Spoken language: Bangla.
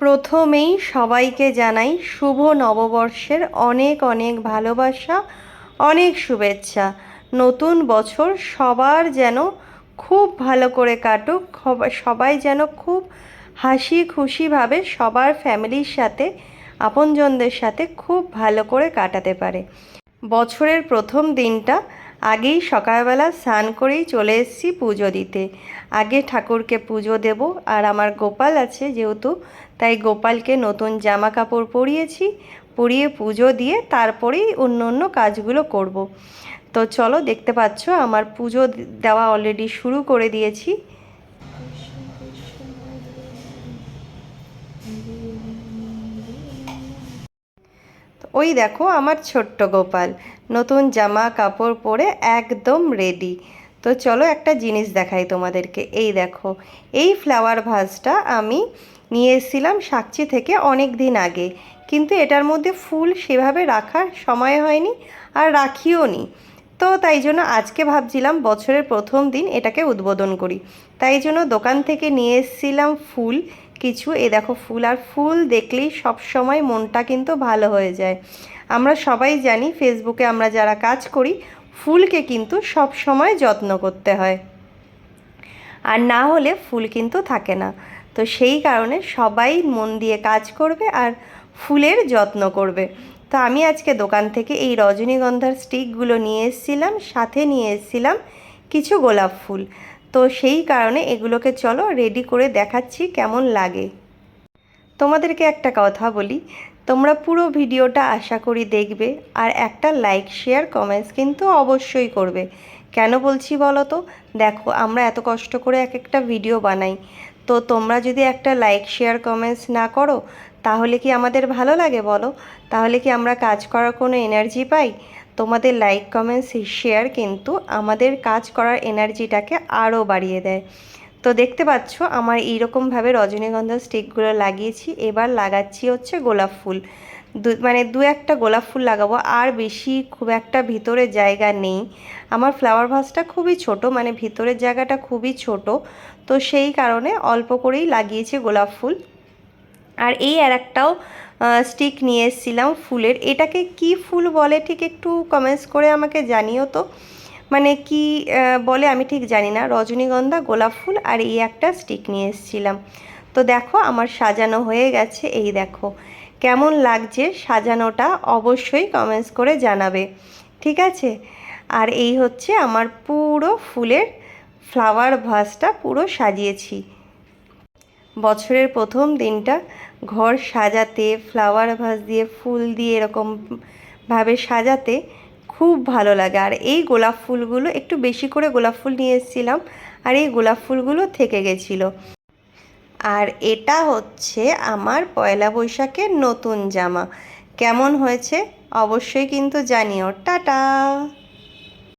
প্রথমেই সবাইকে জানাই শুভ নববর্ষের অনেক অনেক ভালোবাসা, অনেক শুভেচ্ছা। নতুন বছর সবার যেন খুব ভালো করে কাটুক সবাই যেন খুব হাসি খুশিভাবে সবার ফ্যামিলির সাথে, আপনজনদের সাথে খুব ভালো করে কাটাতে পারে। বছরের প্রথম দিনটা আগেই সকালবেলা স্নান করেই চলে এসেছি পুজো দিতে আগে ঠাকুরকে পুজো দেব, আর আমার গোপাল আছে যেহেতু, তাই গোপালকে নতুন জামা কাপড় পরিয়েছি, পরিয়ে পুজো দিয়ে তারপরেই অন্য অন্য কাজগুলো করব। তো চলো দেখতে পাচ্ছ, আমার পুজো দেওয়া অলরেডি শুরু করে দিয়েছি ওই দেখো আমার ছোট্ট গোপাল। নতুন জামা, কাপড় পরে একদম রেডি তো চলো একটা জিনিস দেখাই তোমাদেরকে। এই দেখো, এই ফ্লাওয়ার ভাসটা আমি নিয়ে এসেছিলাম সাকচি থেকে অনেক দিন আগে। কিন্তু এটার মধ্যে ফুল সেভাবে রাখার সময় হয়নি আর রাখিও নি। তো তাই জন্য আজকে ভাবছিলাম বছরের প্রথম দিন এটাকে উদ্বোধন করি। তাই জন্য দোকান থেকে নিয়ে এসেছিলাম ফুল। কিছু এ দেখো ফুল, আর ফুল দেখলেই সব সময় মনটা কিন্তু ভালো হয়ে যায়। আমরা সবাই জানি ফেসবুকে আমরা যারা কাজ করি, ফুলকে কিন্তু সব সময় যত্ন করতে হয়। আর না হলে ফুল কিন্তু থাকে না। তো সেই কারণে সবাই মন দিয়ে কাজ করবে আর ফুলের যত্ন করবে। তো আমি আজকে দোকান থেকে এই রজনীগন্ধার স্টিকগুলো নিয়ে এসেছিলাম, সাথে নিয়ে এসেছিলাম কিছু গোলাপ ফুল। তো সেই কারণে এগুলোকে চলো রেডি করে দেখাচ্ছি কেমন লাগে। তোমাদেরকে একটা কথা বলি, তোমরা পুরো ভিডিওটা আশা করি দেখবে আর একটা লাইক শেয়ার কমেন্টস কিন্তু অবশ্যই করবে। কেন বলছি বলো তো দেখো, আমরা এত কষ্ট করে এক একটা ভিডিও বানাই। তো তোমরা যদি একটা লাইক শেয়ার কমেন্টস না করো, তাহলে কি আমাদের ভালো লাগে বলো? তাহলে কি আমরা কাজ করার কোনো এনার্জি পাই? তোমাদের লাইক কমেন্টস শেয়ার কিন্তু আমাদের কাজ করার এনার্জিটাকে আরও বাড়িয়ে দেয়। তো দেখতে পাচ্ছ, আমার এইরকমভাবে রজনীগন্ধা স্টিকগুলো লাগিয়েছি। এবার লাগাচ্ছি হচ্ছে গোলাপ ফুল। দু মানে দু একটা গোলাপ ফুল লাগাবো, আর বেশি খুব একটা ভিতরে জায়গা নেই। আমার ফ্লাওয়ার ভাসটা খুবই ছোট মানে ভিতরের জায়গাটা খুবই ছোট। তো সেই কারণে অল্প করেই লাগিয়েছি গোলাপ ফুল। আর এই আর একটাও স্টিক নিয়ে এসেছিলাম ফুলের। এটাকে কি ফুল বলে ঠিক একটু কমেন্টস করে আমাকে জানিও তো। মানে কি বলে আমি ঠিক জানি না। রজনীগন্ধা, গোলাপ ফুল আর এই একটা স্টিক নিয়ে এসেছিলাম। তো দেখো আমার সাজানো হয়ে গেছে, এই দেখো। কেমন লাগছে সাজানোটা অবশ্যই কমেন্টস করে জানাবে। ঠিক আছে? আর এই হচ্ছে আমার পুরো ফুলের ফ্লাওয়ার ভাসটা পুরো সাজিয়েছি। বছরের প্রথম দিনটা ঘর সাজাতে ফ্লাওয়ার ভাস দিয়ে, ফুল দিয়ে এরকম ভাবে সাজাতে খুব ভালো লাগে। আর এই গোলাপ ফুলগুলো একটু বেশি করে গোলাপ ফুল নিয়ে এসেছিলাম আর এই গোলাপ ফুলগুলো থেকে গেছিল। আর এটা হচ্ছে আমার পয়লা বৈশাখের নতুন জামা। কেমন হয়েছে অবশ্যই কিন্তু জানিও। টাটা!